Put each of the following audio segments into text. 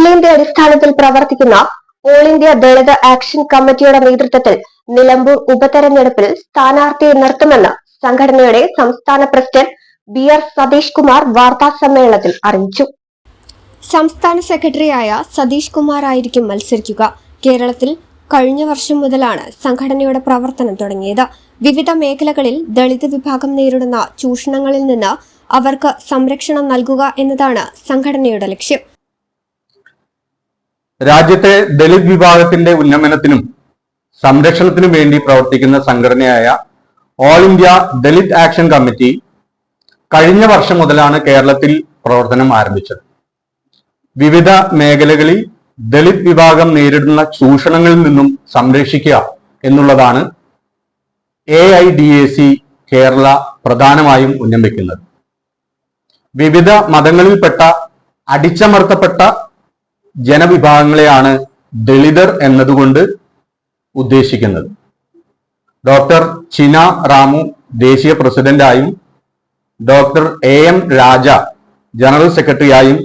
അഖിലേന്ത്യാ അടിസ്ഥാനത്തിൽ പ്രവർത്തിക്കുന്ന ഓൾ ഇന്ത്യ ദളിത് ആക്ഷൻ കമ്മിറ്റിയുടെ നേതൃത്വത്തിൽ നിലമ്പൂർ ഉപതെരഞ്ഞെടുപ്പിൽ സ്ഥാനാർത്ഥിയെ നിർത്തുമെന്ന് സംഘടനയുടെ സംസ്ഥാന president B R Satheesh Kumar വാർത്താ സമ്മേളനത്തിൽ അറിയിച്ചു. സംസ്ഥാന സെക്രട്ടറിയായ സതീഷ് കുമാർ ആയിരിക്കും മത്സരിക്കുക. കേരളത്തിൽ കഴിഞ്ഞ വർഷം മുതലാണ് സംഘടനയുടെ പ്രവർത്തനം തുടങ്ങിയത്. വിവിധ മേഖലകളിൽ ദളിത് വിഭാഗം നേരിടുന്ന ചൂഷണങ്ങളിൽ നിന്ന് അവർക്ക് സംരക്ഷണം നൽകുക എന്നതാണ് സംഘടനയുടെ ലക്ഷ്യം. രാജ്യത്തെ ദളിത് വിഭാഗത്തിന്റെ ഉന്നമനത്തിനും സംരക്ഷണത്തിനും വേണ്ടി പ്രവർത്തിക്കുന്ന സംഘടനയായ all India Dalit action committee കഴിഞ്ഞ വർഷം മുതലാണ് കേരളത്തിൽ പ്രവർത്തനം ആരംഭിച്ചത്. വിവിധ മേഖലകളിൽ ദളിത് വിഭാഗം നേരിടുന്ന ചൂഷണങ്ങളിൽ നിന്നും സംരക്ഷിക്കുക എന്നുള്ളതാണ് A I D A C Kerala പ്രധാനമായും ഉന്നമിക്കുന്നത്. വിവിധ മതങ്ങളിൽപ്പെട്ട അടിച്ചമർത്തപ്പെട്ട ജനവിഭാഗങ്ങളെയാണ് ദളിതർ എന്നതുകൊണ്ട് ഉദ്ദേശിക്കുന്നത്. ഡോക്ടർ ചിന റാമു ദേശീയ പ്രസിഡന്റായും doctor A M Raja general സെക്രട്ടറിയായും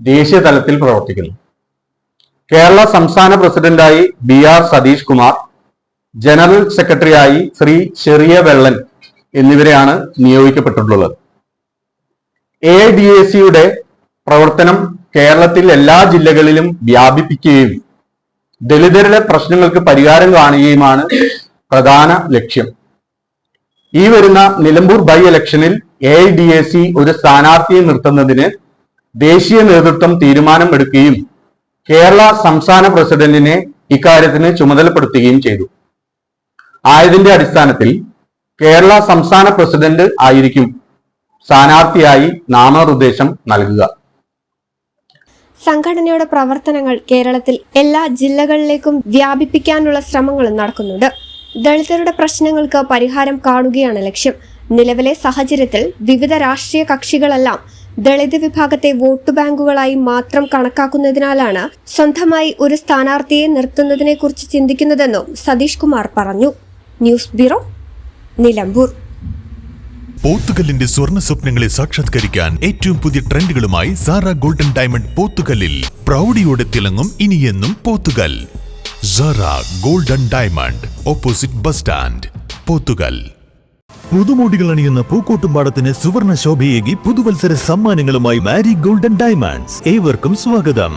ദേശീയ തലത്തിൽ പ്രവർത്തിക്കുന്നു. കേരള സംസ്ഥാന പ്രസിഡന്റായി B R Satheesh Kumar general സെക്രട്ടറിയായി ശ്രീ ചെറിയ വെള്ളൻ എന്നിവരെയാണ് നിയോഗിക്കപ്പെട്ടിട്ടുള്ളത്. എ ഡി എ സിയുടെ പ്രവർത്തനം കേരളത്തിൽ എല്ലാ ജില്ലകളിലും വ്യാപിപ്പിക്കുകയും ദളിതരുടെ പ്രശ്നങ്ങൾക്ക് പരിഹാരം കാണുകയുമാണ് പ്രധാന ലക്ഷ്യം. ഈ വരുന്ന നിലമ്പൂർ ബൈ ഇലക്ഷനിൽ എ ഡി എ സി ഒരു സ്ഥാനാർത്ഥിയെ നിർത്തുന്നതിന് ദേശീയ നേതൃത്വം തീരുമാനമെടുക്കുകയും കേരള സംസ്ഥാന പ്രസിഡന്റിനെ ഇക്കാര്യത്തിന് ചുമതലപ്പെടുത്തുകയും ചെയ്തു. ആയതിന്റെ അടിസ്ഥാനത്തിൽ കേരള സംസ്ഥാന പ്രസിഡന്റ് ആയിരിക്കും സ്ഥാനാർത്ഥിയായി നാമനിർദ്ദേശം നൽകുക. സംഘടനയുടെ പ്രവർത്തനങ്ങൾ കേരളത്തിൽ എല്ലാ ജില്ലകളിലേക്കും വ്യാപിപ്പിക്കാനുള്ള ശ്രമങ്ങളും നടക്കുന്നുണ്ട്. ദളിതരുടെ പ്രശ്നങ്ങൾക്ക് പരിഹാരം കാണുകയാണ് ലക്ഷ്യം. നിലവിലെ സാഹചര്യത്തിൽ വിവിധ രാഷ്ട്രീയ കക്ഷികളെല്ലാം ദളിത് വിഭാഗത്തെ വോട്ട് ബാങ്കുകളായി മാത്രം കണക്കാക്കുന്നതിനാലാണ് സ്വന്തമായി ഒരു സ്ഥാനാർത്ഥിയെ നിർത്തുന്നതിനെക്കുറിച്ച് ചിന്തിക്കുന്നതെന്നും സതീഷ് കുമാർ പറഞ്ഞു. News bureau Nilambur. പോത്തുകല്ലിന്റെ സ്വർണ സ്വപ്നങ്ങളെ സാക്ഷാത്കരിക്കാൻ ഏറ്റവും പുതിയ ട്രെൻഡുകളുമായി സാറ ഗോൾഡൻ ഡയമണ്ട് പോത്തുകല്ലിൽ പ്രൗഢിയോടെ തിളങ്ങും ഇനിയെന്നും Pothukal. Sara golden diamond opposite bus stand Pothukal. പുതുമോടികൾ അണിയുന്ന പൂക്കോട്ടുംപാടത്തിന് സുവർണ ശോഭയേകി പുതുവത്സര സമ്മാനങ്ങളുമായി മാരി ഗോൾഡൻ ഡയമണ്ട്സ്. ഏവർക്കും സ്വാഗതം.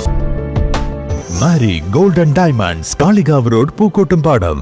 Mari golden diamonds Kalikavu road Pookkottumpadam